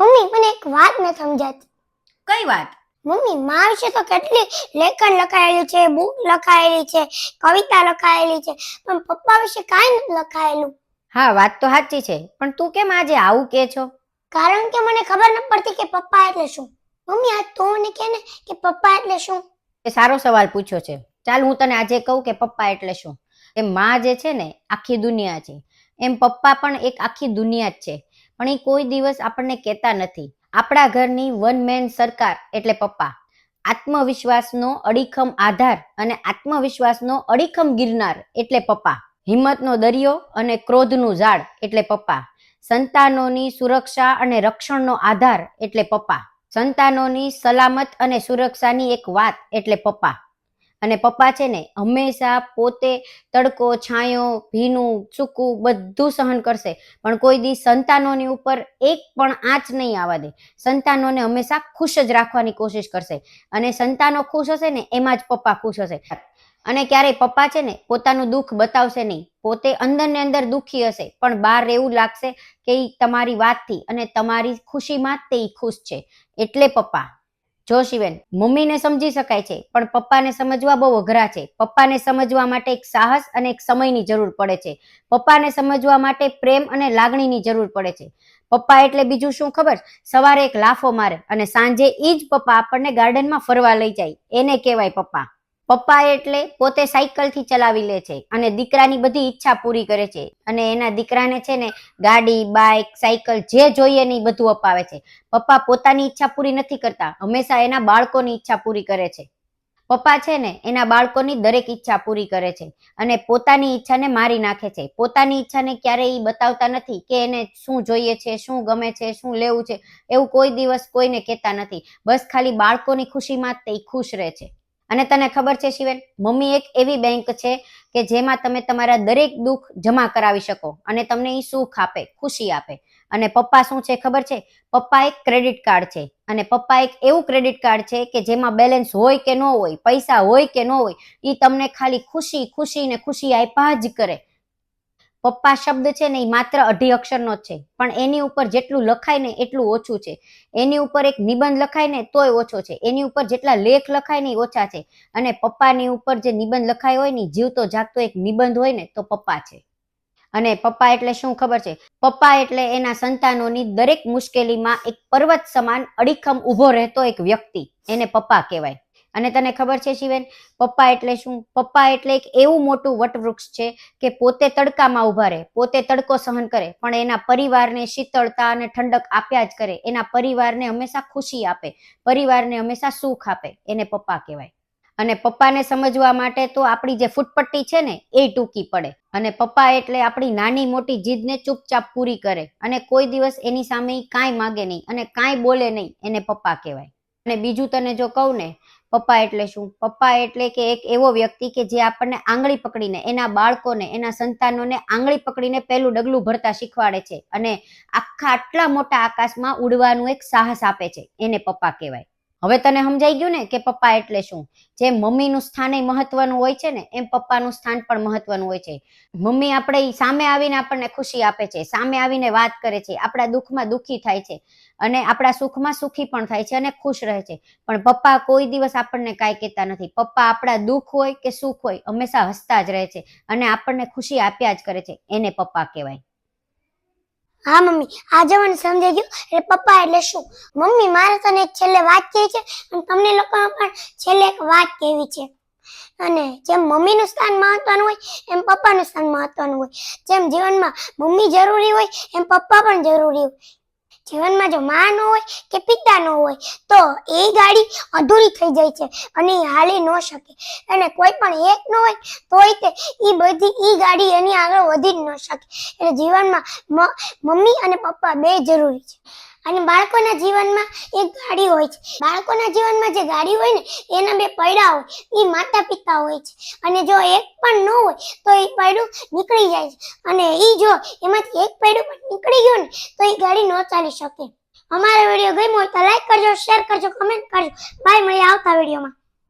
Mummy મને એક વાત ન સમજાતી. કઈ વાત? મમ્મી મા વિશે તો કેટલી લેખન લખાયેલું છે બુક લખાયેલી છે કવિતા લખાયેલી છે પણ પપ્પા વિશે કાંઈ નથી લખાયેલું. હા વાત તો સાચી છે પણ તું કેમ આજે આવું કે છો? કારણ કે મને ખબર ન પડતી કે પપ્પા એટલે શું. મમ્મી આ તું મને કે ને કે પપ્પા એટલે શું? એ સારો સવાલ પૂછ્યો છે. ચાલ હું તને આજે કહું કે પપ્પા એટલે શું? એમ માં જે છે ને આખી દુનિયા છે. એમ પપ્પા પણ એક આખી દુનિયા જ છે. પણ એ કોઈ દિવસ આપણને કહેતા નથી. આપણા ઘરની વન મેન સરકાર એટલે પપ્પા. આત્મવિશ્વાસનો અડીખમ આધાર અને આત્મવિશ્વાસનો અડીખમ ગિરનાર એટલે પપ્પા. હિંમતનો દરિયો અને ક્રોધનું ઝાડ એટલે પપ્પા. સંતાનોની સુરક્ષા અને રક્ષણનો આધાર એટલે પપ્પા. સંતાનોની સલામત અને સુરક્ષાની એક વાત એટલે પપ્પા. અને પપ્પા છે ને હંમેશા પોતે તડકો, છાંયો, ભીનું, સૂકું બધું સહન કરશે. પણ કોઈ દી સંતાનોની ઉપર એક પણ આંચ નહીં આવવા દે. સંતાનોને હંમેશા ખુશ જ રાખવાની કોશિશ કરશે. અને સંતાનો ખુશ હશે ને એમાં જ પપ્પા ખુશ હશે. અને ક્યારેય પપ્પા છે ને પોતાનું દુઃખ બતાવશે નહીં. પોતે અંદર ને અંદર દુઃખી હશે. પણ બહાર એવું લાગશે કે તમારી વાતથી અને તમારી ખુશીમાં તે ખુશ છે. એટલે પપ્પા જો શિવેન, મમ્મીને સમજી શકાય છે, પણ પપ્પાને સમજવા બહુ અઘરા છે. પપ્પાને સમજવા માટે એક સાહસ અને એક સમયની જરૂર પડે છે. પપ્પાને સમજવા માટે પ્રેમ અને લાગણીની જરૂર પડે છે. પપ્પા એટલે બીજું શું ખબર? સવારે એક લાફો મારે અને સાંજે એ જ પપ્પા આપણને ગાર્ડનમાં ફરવા લઈ જાય. એને કહેવાય પપ્પા. પપ્પા એટલે પોતે સાયકલથી ચલાવી લે છે અને દીકરાની બધી ઈચ્છા પૂરી કરે છે અને એના દીકરાને છે ને ગાડી, બાઇક, સાયકલ જે જોઈએ ને બધું અપાવે છે. પપ્પા પોતાની ઈચ્છા પૂરી નથી કરતા, હંમેશા એના બાળકોની ઈચ્છા પૂરી કરે છે. પપ્પા છે ને એના બાળકોની દરેક ઈચ્છા પૂરી કરે છે અને પોતાની ઈચ્છાને મારી નાખે છે. પોતાની ઈચ્છાને ક્યારેય બતાવતા નથી કે એને શું જોઈએ છે, શું ગમે છે, શું લેવું છે. એવું કોઈ દિવસ કોઈને કહેતા નથી. બસ ખાલી બાળકોની ખુશીમાં જ તે ખુશ રહે છે. અને તને ખબર છે શિવેન, મમ્મી એક એવી બેંક છે કે જેમાં તમે તમારા દરેક દુઃખ જમા કરાવી શકો અને તમને એ સુખ આપે, ખુશી આપે. અને પપ્પા શું છે ખબર છે? પપ્પા એક ક્રેડિટ કાર્ડ છે અને પપ્પા એક એવું ક્રેડિટ કાર્ડ છે કે જેમાં બેલેન્સ હોય કે ન હોય, પૈસા હોય કે ન હોય એ તમને ખાલી ખુશી ખુશી ને ખુશી આપ્યા જ કરે. પપ્પા શબ્દ છે ને એ માત્ર અઢી અક્ષરનો જ છે. પણ એની ઉપર જેટલું લખાય ને એટલું ઓછું છે. એની ઉપર એક નિબંધ લખાય ને તોય ઓછો છે. એની ઉપર જેટલા લેખ લખાય ને એ ઓછા છે. અને પપ્પાની ઉપર જે નિબંધ લખાય હોય ને જીવતો જાગતો એક નિબંધ હોય ને તો પપ્પા છે. અને પપ્પા એટલે શું ખબર છે? પપ્પા એટલે એના સંતાનોની દરેક મુશ્કેલીમાં એક પર્વત સમાન અડીખમ ઊભો રહેતો એક વ્યક્તિ. એને પપ્પા કહેવાય. અને તને ખબર છે શિવેન? પપ્પા એટલે શું? પપ્પા એટલે એક એવું મોટું વટવૃક્ષ છે કે પોતે તડકામાં ઊભા રહે, પોતે તડકો સહન કરે, પણ એના પરિવારને શીતળતા અને ઠંડક આપ્યા જ કરે. એના પરિવારને હંમેશા ખુશી આપે, પરિવારને હંમેશા સુખ આપે, એને પપ્પા કહેવાય. અને પપ્પાને સમજવા માટે તો આપણી જે ફૂટપટ્ટી છે ને, એ ટૂંકી પડે. અને પપ્પા એટલે આપણી નાની મોટી જીદને ચૂપચાપ પૂરી કરે. અને કોઈ દિવસ એની સામે કાંઈ માગે નહીં અને કાંઈ બોલે નહીં, એને પપ્પા કહેવાય. અને બીજું તને જો કહું ને, પપ્પા એટલે શું? પપ્પા એટલે કે એક એવો વ્યક્તિ કે જે આપણને આંગળી પકડીને, એના બાળકોને, એના સંતાનોને આંગળી પકડીને પહેલું ડગલું ભરતા શીખવાડે છે અને આખા આટલા મોટા આકાશમાં ઉડવાનું એક સાહસ આપે છે, એને પપ્પા કહેવાય. હવે તને સમજાઈ ગયું ને કે પપ્પા એટલે શું? જે મમ્મીનું સ્થાન એ મહત્વનું હોય છે ને, એમ પપ્પાનું સ્થાન પણ મહત્વનું હોય છે. મમ્મી આપણે સામે આવીને આપણને ખુશી આપે છે, સામે આવીને વાત કરે છે, આપણા દુઃખમાં દુઃખી થાય છે અને આપણા સુખમાં સુખી પણ થાય છે અને ખુશ રહે છે. પણ પપ્પા કોઈ દિવસ આપણને કાંઈ કહેતા નથી. પપ્પા આપણા દુઃખ હોય કે સુખ હોય, હંમેશા હસતા જ રહે છે અને આપણને ખુશી આપ્યા જ કરે છે. એને પપ્પા કહેવાય. હા, મમ્મી. આજે મને સમજાઈ ગયું? એટલે પપ્પા એટલે શું? મમ્મી, મારે તને છેલ્લે વાત કહી છે? અને તમને લોકોને પણ છેલ્લે એક વાત કહેવી છે? અને જેમ મમ્મીનું સ્થાન મહત્વનું હોય, એમ પપ્પાનું સ્થાન મહત્વનું હોય. જેમ જીવનમાં મમ્મી જરૂરી હોય, એમ પપ્પા પણ જરૂરી હોય. જીવનમાં જો માં ન હોય કે પિતા ન હોય, તો એ ગાડી અધૂરી થઈ જાય છે અને એ હાલી ન શકે. અને કોઈ પણ એક ન હોય, તોય તે એ બધી એ ગાડી એની આગળ વધી જ ન શકે. એટલે જીવનમાં મમ્મી અને પપ્પા બે જરૂરી છે. અને બાળકોના જીવનમાં એક ગાડી હોય છે. બાળકોના જીવનમાં જે ગાડી હોય ને, એના બે પૈડા હોય. એ માતા પિતા હોય છે. અને જો એક પણ ન હોય, તો એ પૈડું નીકળી જાય છે. અને એ જો એમાંથી એક પૈડું પણ નીકળી ગયું ને, તો એ ગાડી ન ચાલી શકે. અમારો વીડિયો ગમ્યો હોય તો લાઈક કરજો શેર કરજો કમેન્ટ કરજો. બાય મળીએ આવતા વિડીયોમાં.